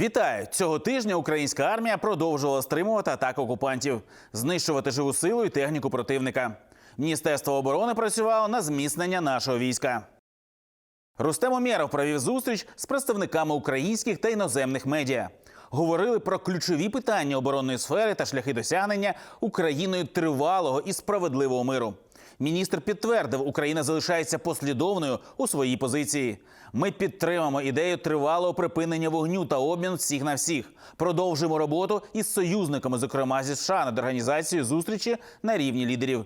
Вітаю! Цього тижня українська армія продовжувала стримувати атаку окупантів, знищувати живу силу і техніку противника. Міністерство оборони працювало на зміцнення нашого війська. Рустем Умєров провів зустріч з представниками українських та іноземних медіа. Говорили про ключові питання оборонної сфери та шляхи досягнення Україною тривалого і справедливого миру. Міністр підтвердив, Україна залишається послідовною у своїй позиції. Ми підтримаємо ідею тривалого припинення вогню та обмін всіх на всіх. Продовжуємо роботу із союзниками, зокрема зі США, над організацією зустрічі на рівні лідерів.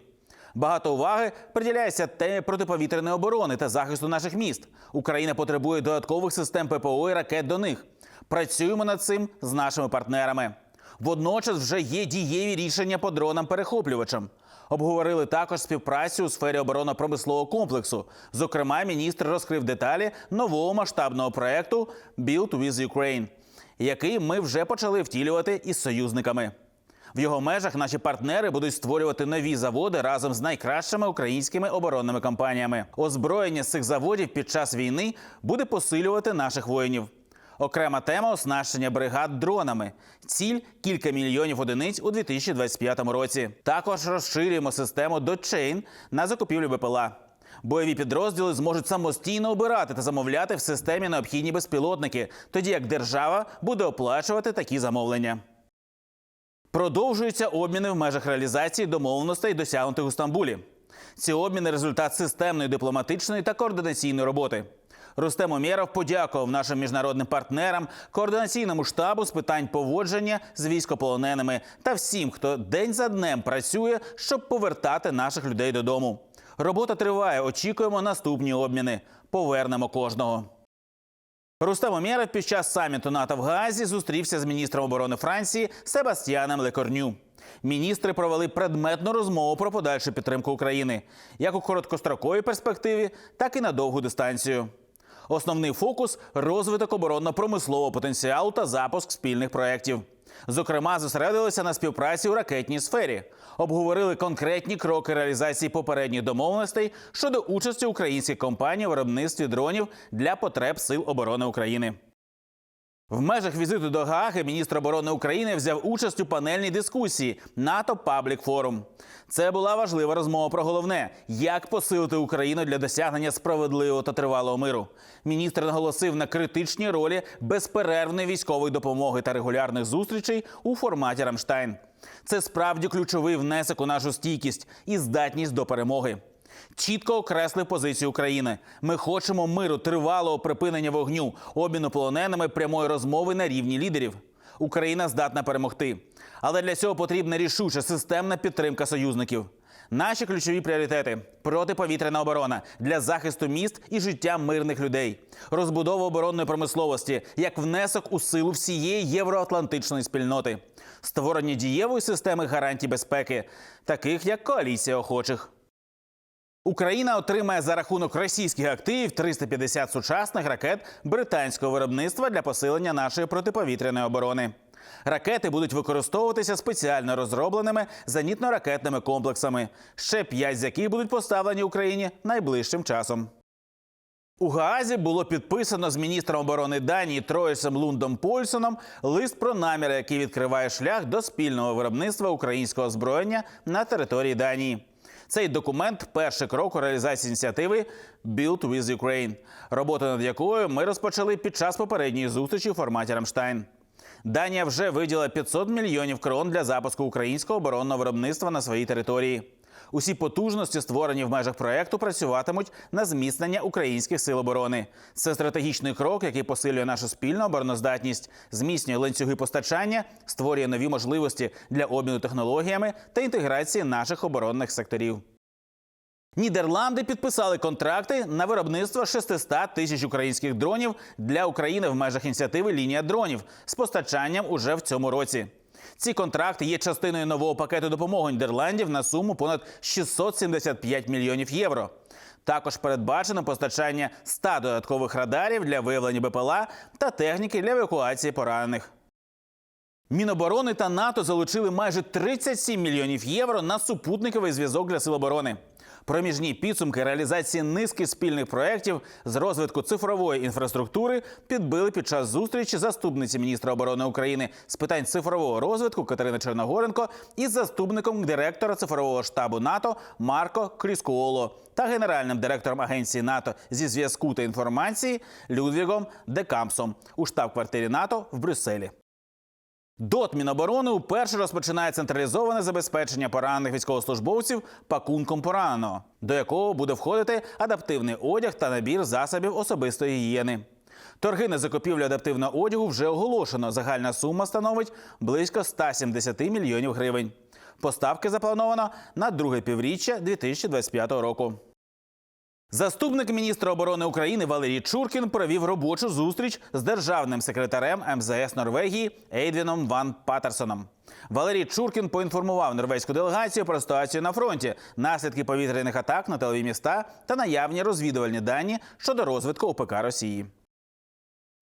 Багато уваги приділяється темі протиповітряної оборони та захисту наших міст. Україна потребує додаткових систем ППО і ракет до них. Працюємо над цим з нашими партнерами. Водночас вже є дієві рішення по дронам-перехоплювачам. Обговорили також співпрацю у сфері оборонно-промислового комплексу. Зокрема, міністр розкрив деталі нового масштабного проекту Build with Ukraine, який ми вже почали втілювати із союзниками. В його межах наші партнери будуть створювати нові заводи разом з найкращими українськими оборонними компаніями. Озброєння з цих заводів під час війни буде посилювати наших воїнів. Окрема тема оснащення бригад дронами. Ціль кілька мільйонів одиниць у 2025 році. Також розширюємо систему Dotchain на закупівлю БПЛА. Бойові підрозділи зможуть самостійно обирати та замовляти в системі необхідні безпілотники, тоді як держава буде оплачувати такі замовлення. Продовжуються обміни в межах реалізації домовленостей, досягнутих у Стамбулі. Ці обміни результат системної дипломатичної та координаційної роботи. Рустем Умєров подякував нашим міжнародним партнерам, координаційному штабу з питань поводження з військополоненими та всім, хто день за днем працює, щоб повертати наших людей додому. Робота триває. Очікуємо наступні обміни. Повернемо кожного. Рустем Умєров під час саміту НАТО в Гаазі зустрівся з міністром оборони Франції Себастьяном Лекорню. Міністри провели предметну розмову про подальшу підтримку України як у короткостроковій перспективі, так і на довгу дистанцію. Основний фокус розвиток оборонно-промислового потенціалу та запуск спільних проєктів. Зокрема, зосередилися на співпраці у ракетній сфері, обговорили конкретні кроки реалізації попередніх домовленостей щодо участі українських компаній у виробництві дронів для потреб Сил оборони України. В межах візиту до Гааги міністр оборони України взяв участь у панельній дискусії НАТО Паблік Форум. Це була важлива розмова про головне, як посилити Україну для досягнення справедливого та тривалого миру. Міністр наголосив на критичній ролі безперервної військової допомоги та регулярних зустрічей у форматі Рамштайн. Це справді ключовий внесок у нашу стійкість і здатність до перемоги. Чітко окреслив позицію України. Ми хочемо миру, тривалого припинення вогню, обміну полоненими, прямої розмови на рівні лідерів. Україна здатна перемогти. Але для цього потрібна рішуча системна підтримка союзників. Наші ключові пріоритети протиповітряна оборона для захисту міст і життя мирних людей, розбудова оборонної промисловості як внесок у силу всієї євроатлантичної спільноти, створення дієвої системи гарантій безпеки, таких як коаліція охочих. Україна отримає за рахунок російських активів 350 сучасних ракет британського виробництва для посилення нашої протиповітряної оборони. Ракети будуть використовуватися спеціально розробленими зенітно-ракетними комплексами, ще п'ять з яких будуть поставлені Україні найближчим часом. У Гаазі було підписано з міністром оборони Данії Троєсом Лундом Польсоном лист про наміри, який відкриває шлях до спільного виробництва українського озброєння на території Данії. Цей документ перший крок у реалізації ініціативи Build with Ukraine, роботу над якою ми розпочали під час попередньої зустрічі у форматі Рамштайн. Данія вже виділа 500 мільйонів крон для запуску українського оборонного виробництва на своїй території. Усі потужності, створені в межах проекту, працюватимуть на зміцнення українських сил оборони. Це стратегічний крок, який посилює нашу спільну обороноздатність, зміцнює ланцюги постачання, створює нові можливості для обміну технологіями та інтеграції наших оборонних секторів. Нідерланди підписали контракти на виробництво 600 тисяч українських дронів для України в межах ініціативи Лінія дронів з постачанням уже в цьому році. Ці контракти є частиною нового пакету допомоги Нідерландів на суму понад 675 мільйонів євро. Також передбачено постачання 100 додаткових радарів для виявлення БПЛА та техніки для евакуації поранених. Міноборони та НАТО залучили майже 37 мільйонів євро на супутниковий зв'язок для сил оборони. Проміжні підсумки реалізації низки спільних проєктів з розвитку цифрової інфраструктури підбили під час зустрічі заступниці міністра оборони України з питань цифрового розвитку Катерини Черногоренко із заступником директора цифрового штабу НАТО Марко Кріскуоло та генеральним директором агенції НАТО зі зв'язку та інформації Людвігом Декампсом у штаб-квартирі НАТО в Брюсселі. ДОТ Міноборони уперше розпочинає централізоване забезпечення поранених військовослужбовців пакунком пораненого, до якого буде входити адаптивний одяг та набір засобів особистої гігієни. Торги на закупівлю адаптивного одягу вже оголошено. Загальна сума становить близько 170 мільйонів гривень. Поставки заплановано на друге півріччя 2025 року. Заступник міністра оборони України Валерій Чуркін провів робочу зустріч з державним секретарем МЗС Норвегії Ейдвіном Ван Патерсоном. Валерій Чуркін поінформував норвезьку делегацію про ситуацію на фронті, наслідки повітряних атак на тилові міста та наявні розвідувальні дані щодо розвитку ОПК Росії.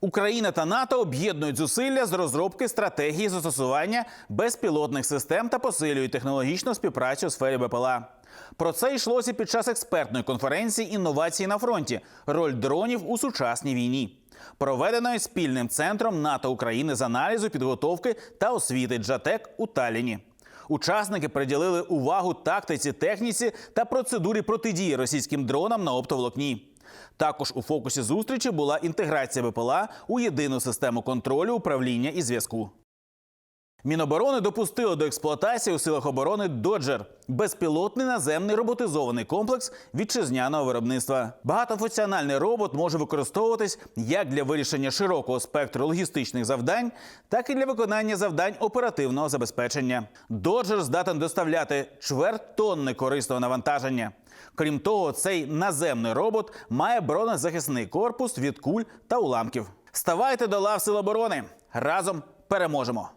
Україна та НАТО об'єднують зусилля з розробки стратегії застосування безпілотних систем та посилюють технологічну співпрацю у сфері БПЛА. Про це йшлося під час експертної конференції інновації на фронті. Роль дронів у сучасній війні, проведеної спільним центром НАТО України з аналізу, підготовки та освіти Джатек у Талліні. Учасники приділили увагу тактиці, техніці та процедурі протидії російським дронам на оптоволокні. Також у фокусі зустрічі була інтеграція БПЛА у єдину систему контролю, управління і зв'язку. Міноборони допустило до експлуатації у силах оборони Доджер безпілотний наземний роботизований комплекс вітчизняного виробництва. Багатофункціональний робот може використовуватись як для вирішення широкого спектру логістичних завдань, так і для виконання завдань оперативного забезпечення. Доджер здатен доставляти чверть тонни корисного навантаження. Крім того, цей наземний робот має бронезахисний корпус від куль та уламків. Ставайте до лав сил оборони разом переможемо.